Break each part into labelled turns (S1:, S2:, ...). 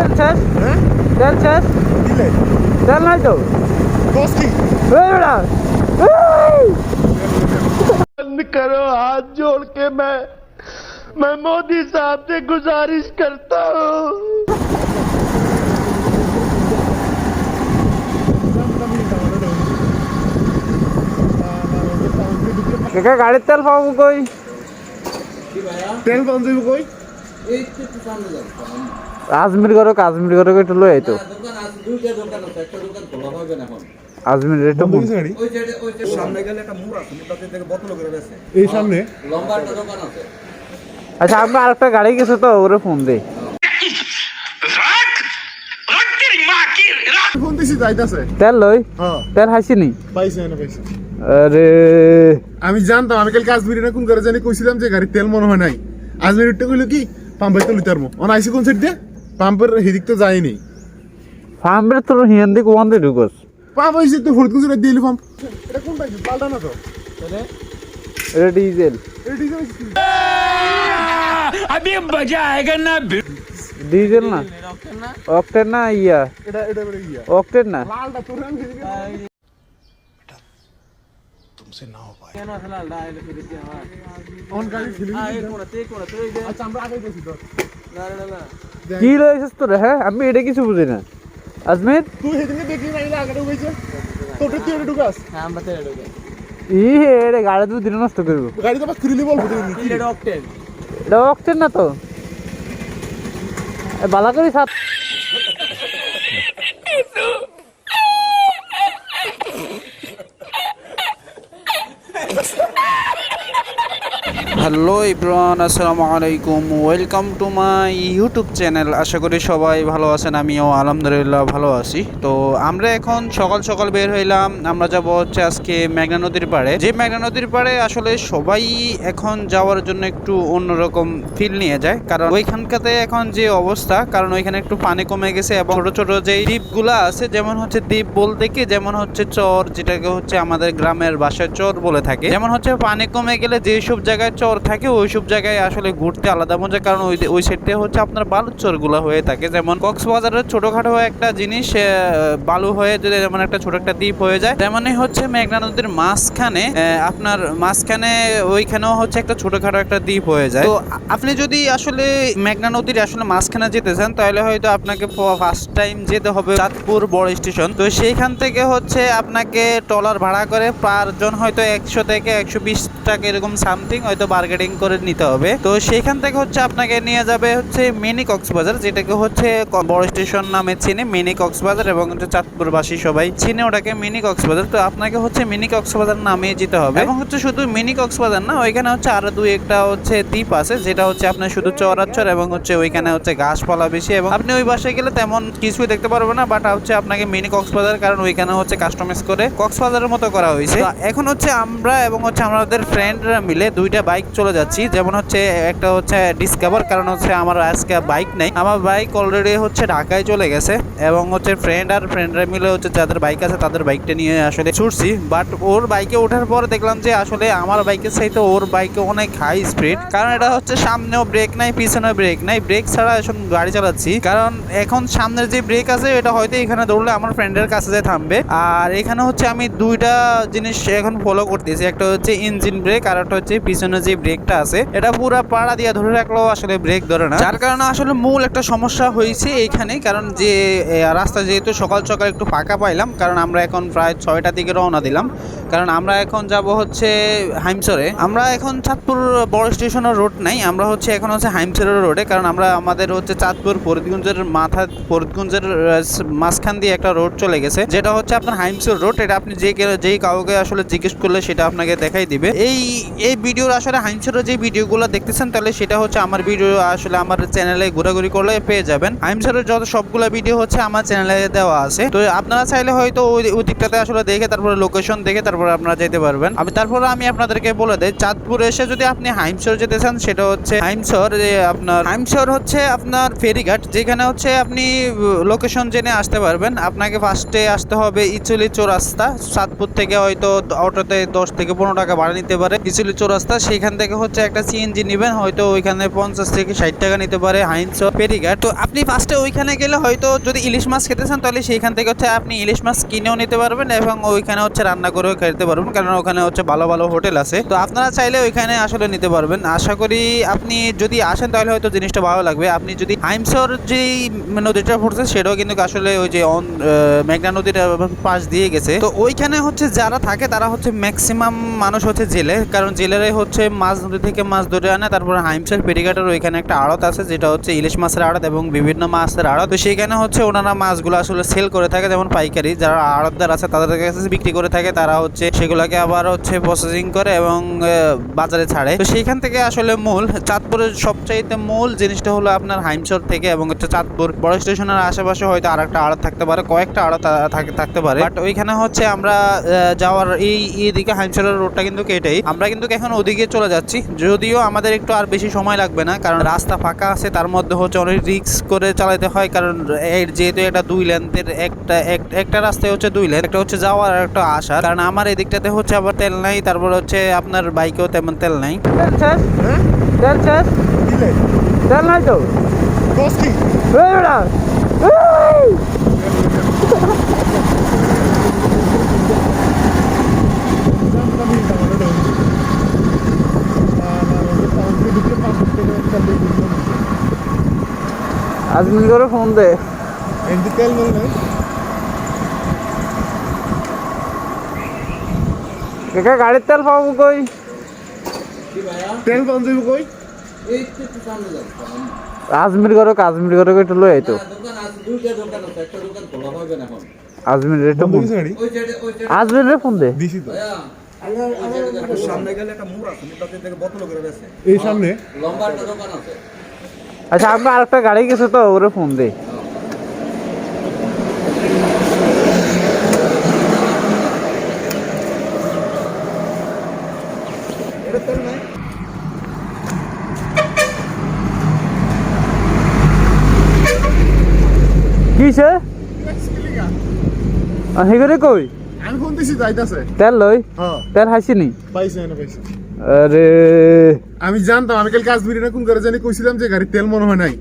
S1: তেল শেষ
S2: হ্যাঁ
S1: তেল শেষ
S2: দিলে
S1: তেল নাই তো
S2: দশ কি
S1: এই বেটা এই!
S3: बंद करो हाथ जोड़ के मैं मैं मोदी साहब से गुजारिश करता हूँ
S1: কাকা গাড়ির তেল পাবো কই
S2: তেল পাওয়া যাবে কই
S1: আজমির ঘরে আজমির ঘরে একটু লই আইতো।
S4: একটা দোকান খোলা হবে না এখন
S1: আজমির একটু
S2: বন্ধ
S4: ওই সাইডে ওই সাইডে। সামনে গেলে একটা মোড় আছে মোড়টাতে থেকে বোতল করে বেছে।
S2: এই সামনে?
S4: লম্বা একটা দোকান আছে।
S1: আচ্ছা আমরা আরেকটা গাড়ি গেছে তো ওরে ফোন দে।
S2: ফোন দিছি যাইতাছে।
S1: তেল লই?
S2: হ্যাঁ।
S1: তেল হাসি নি?
S2: পাইছে না পাইছে।
S1: আরে।
S2: আমি জানতাম আমি কালকে আজমিরি না কোন করে জানি কইছিলাম যে গাড়ির তেল মনে হয় নাই। আজমিরি উঠতে কইলো কি পাম্পের তেল উতারমো অন আইসি কোন সাইড দিয়ে? পাম্পের হেদিক তো যায়নি।
S1: ফার্মের তোর হিন্দি কোন দিয়ে ঢুকস?
S2: পাম্প হইছে তো ফরিদ কোন সাইড দিয়ে পাম্প। এটা কোন পাইছে পাল্টা না তো?
S1: এটা? ডিজেল।
S2: এটা ঠিক আছে
S1: ডিজেল না? অকটেন না? ইয়া?
S2: এটা এটা বড় ইয়া
S1: অকটেন না?
S2: লালটা তোর আমি হেদিকে অন গাড়ি ছিল আচ্ছা আমরা আগে গেছি তো
S1: কি লইছিস তোর? হ্যাঁ আমি এটা কিছু বুঝি না। আজমির?
S2: তুই হেদিকে দেখলি না এটা আগে ঢুকাইছে তুই এটা ঢুকাস।
S1: ই এটা গাড়ি তো দিন নষ্ট করব।
S2: গাড়ি তো বাস খুলিলি বলব তুই
S1: এটা অকটেন না তো? এ, বালা করি সাত
S5: হ্যালো ইব্রান আসসালামু আলাইকুম। Welcome to my YouTube channel. আশা করি সবাই ভালো আছেন, আমিও আলহামদুলিল্লাহ ভালো আছি। তো আমরা এখন সকাল সকাল বের হইলাম। আমরা যাব হচ্ছে আজকে মেঘনা নদীর পাড়ে। যে মেঘনা নদীর পাড়ে আসলে সবাই এখন যাওয়ার জন্য একটু অন্যরকম ফিল নিয়ে যায়। কারণ ওইখানকাতে এখন যে অবস্থা, কারণ ওইখানে একটু পানি কমে গেছে এবং ছোট ছোট যে দ্বীপগুলা আছে, যেমন হচ্ছে দ্বীপ বলতে কি, যেমন হচ্ছে চর, যেটাকে হচ্ছে আমাদের গ্রামের বাসায় চর বলে থাকে। যেমন হচ্ছে পানি কমে গেলে যেসব জায়গায় চর থাকে ওইসব জায়গায় আসলে ঘুরতে আলাদা মজা, কারণ ওই ওই সাইডে হচ্ছে আপনার বালুর চরগুলো হয়ে থাকে। যেমন কক্সবাজারের ছোটখাটো একটা জিনিস বালু হয়ে যদি যেমন একটা ছোট একটা দ্বীপ হয়ে যায়, তেমনই হচ্ছে মেঘনা নদীর মাঝখানে আপনার মাঝখানে ওইখানেও হচ্ছে একটা ছোটখাটো একটা দ্বীপ হয়ে যায়। তো আপনি যদি আসলে মেঘনা নদীর আসলে মাঝখানে যেতে চান, তাহলে হয়তো আপনাকে ফার্স্ট টাইম যেতে হবে চাঁদপুর বড় স্টেশন। তো সেইখান থেকে হচ্ছে আপনাকে ট্রলার ভাড়া করে পার জন হয়তো একশো থেকে একশো বিশ টাকা এরকম সামথিং হয়তো বার্গেটিং করে নিতে হবে। তো সেইখান থেকে হচ্ছে আপনাকে নিয়ে যাবে হচ্ছে মিনি কক্সবাজার, যেটাকে হচ্ছে বড় স্টেশন নামে চিনে মিনি কক্সবাজার এবং হচ্ছে চাঁদপুরবাসী সবাই চিনে ওটাকে মিনি কক্সবাজার। তো আপনাকে হচ্ছে মিনি কক্সবাজার নামে যেতে হবে। এবং হচ্ছে শুধু মিনি কক্সবাজার না, ওইখানে হচ্ছে আরও দুই একটা হচ্ছে দ্বীপ আছে, যেটা হচ্ছে আপনার শুধু চরাচর এবং হচ্ছে ওইখানে হচ্ছে গাছপালা বেশি এবং আপনি ওই বাসায় গেলে তেমন কিছুই দেখতে পারবেন না বাট হচ্ছে আপনাকে মিনি কক্সবাজার, কারণ ওইখানে হচ্ছে কাস্টমাইজ করে কক্সবাজারের মতো করা হয়েছে। এখন হচ্ছে আমরা এবং হচ্ছে আমাদের ফ্রেন্ডরা মিলে দুইটা বাইক চলে যাচ্ছি। যেমন হচ্ছে, একটা হচ্ছে ডিসকভার কারণ হচ্ছে আমার আজকে বাইক নেই। আমার বাইক অলরেডি হচ্ছে ঢাকায় চলে গেছে এবং হচ্ছে ফ্রেন্ড আর ফ্রেন্ডরা মিলে হচ্ছে যাদের বাইক আছে তাদের বাইকটা নিয়ে আসলে ছুটছি। বাট ওর বাইকে ওঠার পর দেখলাম যে আসলে আমার বাইকের চাইতে ওর বাইকে অনেক হাই স্পিড কারণ এটা হচ্ছে সামনেও ব্রেক নাই, পিছনেও ব্রেক নাই। ব্রেক ছাড়া এখন গাড়ি চালাচ্ছি। কারণ এখন সামনের যে ব্রেক আছে, এটা হয়তো এখানে দৌড়লে আমার ফ্রেন্ডের কাছে যে থামবে। আর এখানে হচ্ছে আমি দুইটা জিনিস এখন ফলো করতেছি। একটা হচ্ছে ইঞ্জিন ব্রেক আর একটা হচ্ছে পিছনে যে ব্রেকটা আছে, এটা পুরো পাড়া দিয়ে ধরে রাখলেও আসলে ব্রেক ধরে না। যার কারণে আসলে মূল একটা সমস্যা হয়েছে এইখানে, কারণ যে রাস্তা যেহেতু সকাল সকাল একটু ফাঁকা পাইলাম, কারণ আমরা এখন প্রায় ছয়টা দিকে রওনা দিলাম। কারণ আমরা এখন যাব হচ্ছে হাইমসরে। আমরা এখন চাঁদপুর বড় স্টেশনের রোড নাই, আমরা হচ্ছে এখন হচ্ছে হাইমসরের রোডে, কারণ আমরা আমাদের হচ্ছে চাঁদপুর ফরিদগঞ্জের মাথা, ফরিদগঞ্জের মাঝখান দিয়ে একটা রোড চলে গেছে, যেটা হচ্ছে আপনার হাইমসর রোড, এটা আপনি যে যেই কাউকে আসলে জিজ্ঞেস করলে সেটা আপনাকে দেখাই দিবে। এই এই ভিডিওর আসলে হাইমসরের যে ভিডিওগুলো দেখতেছেন, তাহলে সেটা হচ্ছে আমার ভিডিও আসলে আমার চ্যানেলে ঘোরাঘুরি করলে পেয়ে যাবেন। হাইমসরের যত সবগুলো ভিডিও হচ্ছে আমার চ্যানেলে দেওয়া আছে। তো আপনারা চাইলে হয়তো ওই ওই দিকটাতে আসলে দেখে, তারপরে লোকেশন দেখে, তারপরে তারপরে আপনারা যেতে পারবেন। আমি তারপরে আমি আপনাদেরকে বলে দেই, চাঁদপুর এসে যদি আপনি হাইমসর যেতে চান, সেটা হচ্ছে হাইমসর আপনার হাইমসর হচ্ছে আপনার ফেরিঘাট, যেখানে হচ্ছে আপনি লোকেশন জেনে আসতে পারবেন। আপনাকে ফার্স্টে আসতে হবে ইচুলি চৌরাস্তা। চাঁদপুর থেকে হয়তো অটোতে দশ থেকে পনেরো টাকা ভাড়া নিতে পারে। ইচুলি চৌরাস্তা, সেখান থেকে হচ্ছে একটা সিএনজি নেবেন, হয়তো ওইখানে পঞ্চাশ থেকে ষাট টাকা নিতে পারে হাইমসর ফেরিঘাট। তো আপনি ফার্স্টে ওইখানে গেলে হয়তো যদি ইলিশ মাছ খেতে চান, তাহলে সেইখান থেকে হচ্ছে আপনি ইলিশ মাছ কিনেও নিতে পারবেন এবং ওইখানে হচ্ছে রান্না করেও খেতে পারবেন কারণ ওখানে হচ্ছে ভালো ভালো হোটেল আছে। তো আপনারা চাইলে ওইখানে আসলে নিতে পারবেন। আশা করি আপনি যদি আসেন তাহলে হয়তো জিনিসটা ভালো লাগবে। আপনি যদি হাইমসর যেই নদীটা পড়ছে, সেটাও কিন্তু আসলে ওই যে অন মেঘনা নদীর পাশ দিয়ে গেছে। তো ওইখানে হচ্ছে যারা থাকে, তারা হচ্ছে ম্যাক্সিমাম মানুষ হচ্ছে জেলে। কারণ জেলেরাই হচ্ছে মাছ নদী থেকে মাছ ধরে আনে। তারপরে হাইমসের পেরিঘাটের ওইখানে একটা আড়ত আছে, যেটা হচ্ছে ইলিশ মাছের আড়ত এবং বিভিন্ন মাছের আড়ত। তো সেইখানে হচ্ছে ওনারা মাছগুলো আসলে সেল করে থাকে, যেমন পাইকারি। যারা আড়তদার আছে, তাদের কাছে বিক্রি করে থাকে। তারা হচ্ছে সেগুলোকে আবার হচ্ছে প্রসেসিং করে এবং বাজারে ছাড়ে। তো সেইখান থেকে আসলে মূল, চাঁদপুরের সবচাইতে মূল জিনিসটা হলো আপনার হাইমচর থেকে এবং হচ্ছে চাঁদপুর বড় স্টেশনের আশেপাশে হয়তো আর একটা আড়ত থাকতে পারে, কয়েকটা আড়ত থাকতে পারে। বাট ওইখানে হচ্ছে আমরা যাওয়ার এই এইদিকে হাইমচরের রোডটা কিন্তু কেটেই, আমরা কিন্তু এখন ওদিকে চলে যাচ্ছি। যদিও আমাদের একটু আর বেশি সময় লাগবে না, কারণ রাস্তা ফাঁকা আছে, তার মধ্যে হচ্ছে অনেক রিক্স করে চালাতে হয়, কারণ যেহেতু এটা দুই লেন্থের একটা, এক- একটা রাস্তায় হচ্ছে দুই লেন একটা হচ্ছে যাওয়ার একটা আসার। কারণ আমার এদিকটাতে হচ্ছে আবার তেল নাই তারপর হচ্ছে আপনার বাইকেও তেমন তেল নাই।
S1: তেল শেষ
S2: হ্যাঁ
S1: তেল নাই তো! আজমিন করে ফোন দে।
S2: তেল মনে নাই
S1: কাকা গাড়ির তেল পাবো কই?
S2: তেল যাব কই?
S1: আজমির করে আজমির করে একটু লই আইতো।
S4: দোকান দোকান আছে একটা দোকান খোলা হবে না এখন
S1: আজমির
S2: বন্ধ
S1: ফোন আজমির রে ফোন দে?
S2: দিছি তো।
S4: সামনে গেলে একটা মোড় আছে মোড়টাতে থেকে বোতল করে
S2: এই সামনে?
S4: লম্বা একটা দোকান আছে
S1: আচ্ছা আমরা আরেকটা গাড়ি গেছে তো ওরে ফোন দে। কিসে হেগরে কই
S2: আমি ফোন দিছি যাইতাছে
S1: তেল লই
S2: হ্যাঁ
S1: তেল হাসিনি
S2: পাইছে না পাইছে।
S1: আরে
S2: আমি জানতাম আমি কালকে আজমিরি না কোন করে জানি কইছিলাম যে গাড়ির তেল মনে হয় নাই।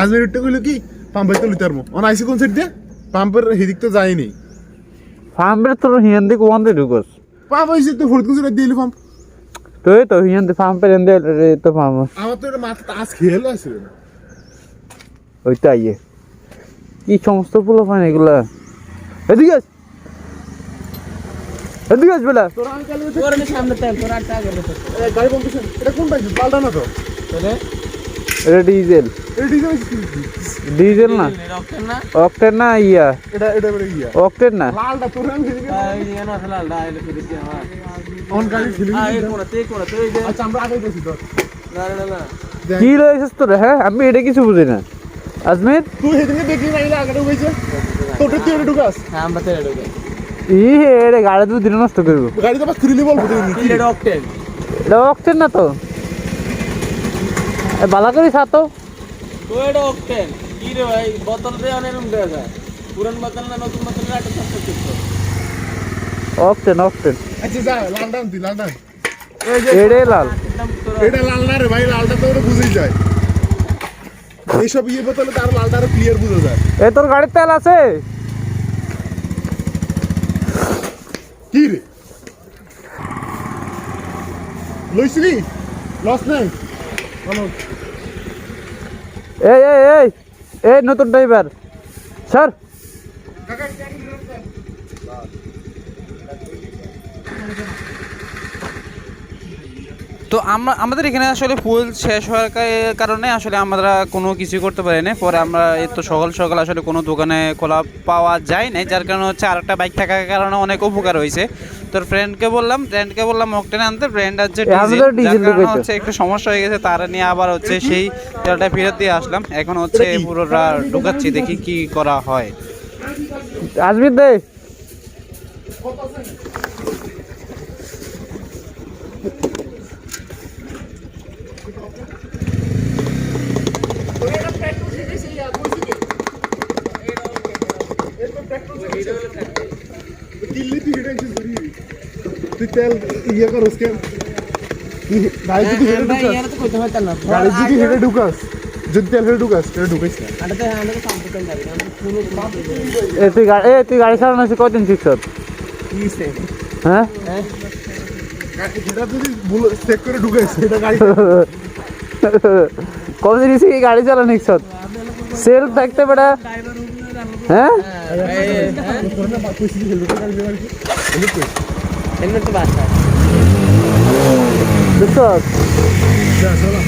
S2: আজমিরি উঠতে কইলো কি পাম্পের তেল উতারমো অন আইসি কোন সাইড দিয়ে? পাম্পের হেদিক তো যায়নি
S1: ফার্মের তোর হিয়ান্দি কোয়ান দে ঢুকস
S2: পাম্প হয়েছে তো ফুট কুচুরে দিলি পাম্প।
S1: তো এই তো হিয়ান্দি ফার্মের এন্দে তো ফার্ম
S2: আমার তো মাথা তাস খেয়াল আসছিল না
S1: ওইটা ইয়ে কি সমস্ত পোলা পান এগুলা? এদিকে আস এদিকে আস বেলা
S2: এটা কোন বাইক পাল্টা না তো।
S1: এটা ডিজেল
S2: ডিজেল
S1: ডিজেল না। অকটেন না? ইয়া।
S2: ইয়া। আচ্ছা
S1: কি লয়েছিস তোর হ্যাঁ? আমি এটা কিছু বুঝি না। আজমির?
S2: তুই সেদিনকে দেখলি না এটা আগে ঢুকেছে তোর তুই এটা ঢুকাস?
S1: ই হে এটা গাড়ি দুই দিন নষ্ট করব।
S2: গাড়ি তো আবার খুলে বলব তুই
S1: এটা অকটেন না তো? এ, বালা করি সাতো
S6: টয়েডা অকটেন কি রে ভাই বোতল দিয়ে অনেক দেওয়া যায়। পুরান বোতল না নতুন বোতল একটা চারশো চিত্র
S1: অকটেন অকটেন
S2: আচ্ছা যা লালটা আনতি লালটা আন।
S1: এড়ে লাল।
S6: একদম তোরা
S2: এটা লাল না রে ভাই লালটা তো বুঝেই যায়। এইসব ইয়ে বোতলে তার লালটা আরও ক্লিয়ার বুঝা যায়।
S1: এ তোর গাড়ির তেল আছে?
S2: কি রে? লইছিলি? লস নাই?
S1: এই এই এই এই নতুন ড্রাইভার স্যার
S5: তো আমরা আমাদের এখানে আসলে ফুল শেষ হওয়ার কারণে আসলে আমরা কোনো কিছু করতে পারি না পরে আমরা তো সকাল সকাল আসলে কোনো দোকানে খোলা পাওয়া যায় না যার কারণে হচ্ছে আরেকটা বাইক থাকার কারণে অনেক উপকার হয়েছে। তোর ফ্রেন্ডকে বললাম ফ্রেন্ডকে বললাম অকটেন আনতে ফ্রেন্ড
S1: ঢুকাইতো।
S5: হচ্ছে একটু সমস্যা হয়ে গেছে তারা নিয়ে আবার হচ্ছে সেই তেলটা ফেরত দিয়ে আসলাম। এখন হচ্ছে? পুরোটা ঢুকাচ্ছি দেখি কি করা হয়।
S1: আজমির দে।
S2: দিল্লি তুই ইয়ে গাড়ি ঢুকাস গাড়ি যদি ঢুকাস যদি
S1: এ তুই গাড়ি এ তুই গাড়ি চালানো আছে কয়দিন শিখছ হ্যাঁ
S6: হ্যাঁ
S1: কতদিন গাড়ি চালানো শিখছ সেল থাকতে বেটা হ্যাঁ?
S6: হেলমেট তো বাসা
S1: দেখছ
S2: যা চলো